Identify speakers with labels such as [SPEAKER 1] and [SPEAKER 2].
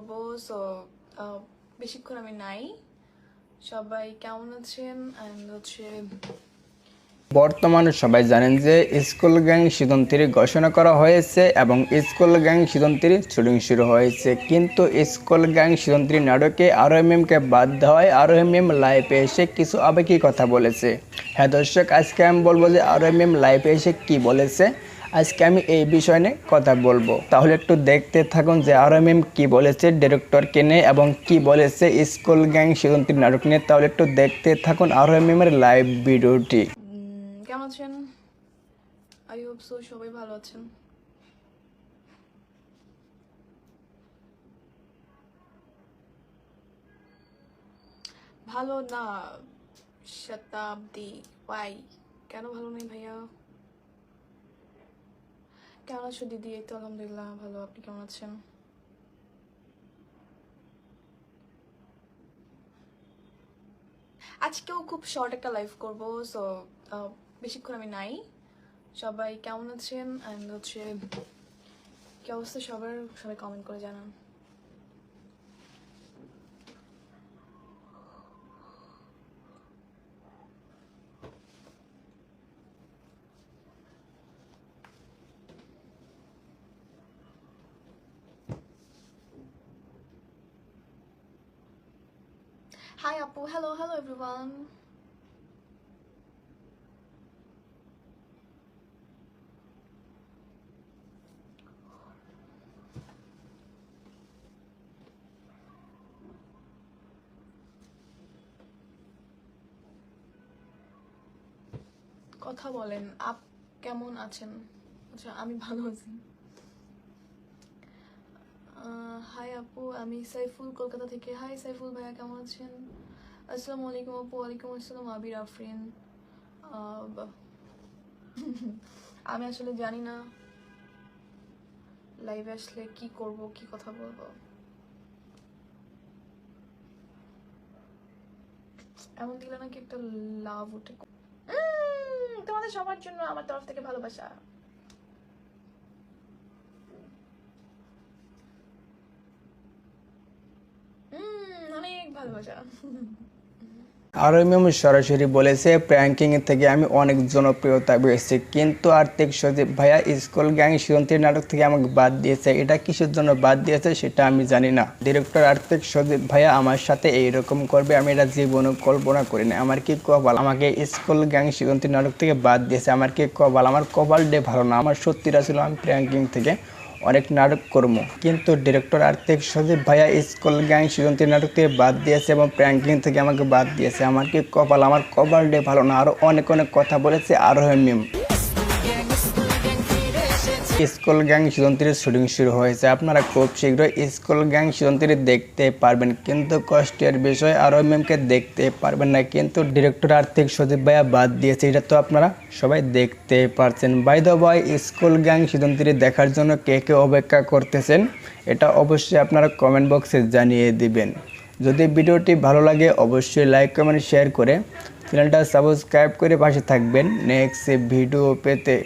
[SPEAKER 1] করব সো বেশিক্ষণ আমি নাই। সবাই কেমন আছেন? হচ্ছে
[SPEAKER 2] বর্তমানে সবাই জানেন যে স্কুল গ্যাং সিজন থ্রি ঘোষণা করা হয়েছে এবং school gang season three shooting শুরু হয়েছে। কিন্তু স্কুল গ্যাং সিজন থ্রি নাটকে আরও এম এমকে বাদ দেওয়ায় আরও এম এম লাইভে এসে কিছু আবেগী কথা বলেছে। হ্যাঁ দর্শক, আজকে আমি বলব যে আরও এম এম লাইভে এসে কি বলেছে। আজকে আমি এই বিষয় নিয়ে কথা বলব। তাহলে একটু দেখতে থাকুন যে আর এম এম কী বলেছে ডিরেক্টরকে নিয়ে এবং কি বলেছে স্কুল গ্যাং সিজন থ্রি নাটক নিয়ে। তাহলে একটু দেখতে থাকুন আর এম এম এর লাইভ ভিডিওটি
[SPEAKER 1] কেমন আছেন? আই হোপ সো সবাই ভালো আছেন। ভালো না, শতাব্দী। ওয়াই কেন ভালো নেই ভাইয়া? কেমন আছো দিদি এই তো আলহামদুলিল্লাহ ভালো। আপনি কেমন আছেন? আজকেও খুব শর্ট একটা লাইভ করব সো বেশিক্ষণ আমি নাই। সবাই কেমন আছেন? অ্যান্ড হচ্ছে, কী অবস্থা সবার? সবাই কমেন্ট করে জানান। Hi Appu, hello, hello everyone. কথা বলেন আপ কেমন আছেন আচ্ছা আমি ভালো আছি হাই আপু, আমি সাইফুল কলকাতা থেকে। হাই সাইফুল ভাইয়া, কেমন আছেন? আসসালামু আলাইকুম আপু, ওয়ালাইকুম আসসালাম, আবির আফরিন। আমি আসলে জানি না লাইভে আসলে কি করব, কি কথা বলব। এমন দিলে নাকি একটা লাভ উঠে তোমাদের সবার জন্য আমার তরফ থেকে ভালোবাসা। অনেক ভালোবাসা।
[SPEAKER 2] আর এম সরাসরি বলেছে প্র্যাঙ্কিং এর থেকে আমি অনেক জনপ্রিয়তা পেয়েছি, কিন্তু আর্থিক সজীব ভাইয়া স্কুল গ্যাং সিজন থ্রি নাটক থেকে আমাকে বাদ দিয়েছে। এটা কিসের জন্য বাদ দিয়েছে সেটা আমি জানি না। ডিরেক্টর, আর্থিক সজীব ভাইয়া আমার সাথে এইরকম করবে, আমি এটা জীবনে কল্পনা করি না আমার কি কপাল? আমাকে স্কুল গ্যাং সিজন থ্রি নাটক থেকে বাদ দিয়েছে। আমার কি কপাল? আমার কপাল ডে ভালো না। আমার সত্যিটা ছিল আমি প্র্যাঙ্কিং থেকে অনেক নাটক কর্ম কিন্তু ডিরেক্টর আর্থিক সজীব ভাইয়া স্কুল গ্যাং সৃজন্তী নাটক থেকে বাদ দিয়েছে এবং প্র্যাঙ্কিং থেকে আমাকে বাদ দিয়েছে। আমার কি কপাল? আমার কপাল ডে ভালো না। আরও অনেক অনেক কথা বলেছে Arohi Mim school gang season থ্রির শুটিং শুরু হয়েছে। আপনারা খুব শীঘ্রই স্কুল গ্যাং সিজন থ্রি দেখতে পারবেন। কিন্তু কষ্টের বিষয় আরও মেমকে দেখতে পারবেন না। কিন্তু ডিরেক্টর আর্থিক সজীব ভাইয়া বাদ দিয়েছে, এটা তো আপনারা সবাই দেখতে পারছেন। By the school gang season three দেখার জন্য কে কে অপেক্ষা করতেছেন, এটা অবশ্যই আপনারা কমেন্ট বক্সে জানিয়ে দিবেন। যদি ভিডিওটি ভালো লাগে, অবশ্যই লাইক কমেন্ট শেয়ার করে চ্যানেলটা সাবস্ক্রাইব করে পাশে থাকবেন। নেক্সট ভিডিও পেতে।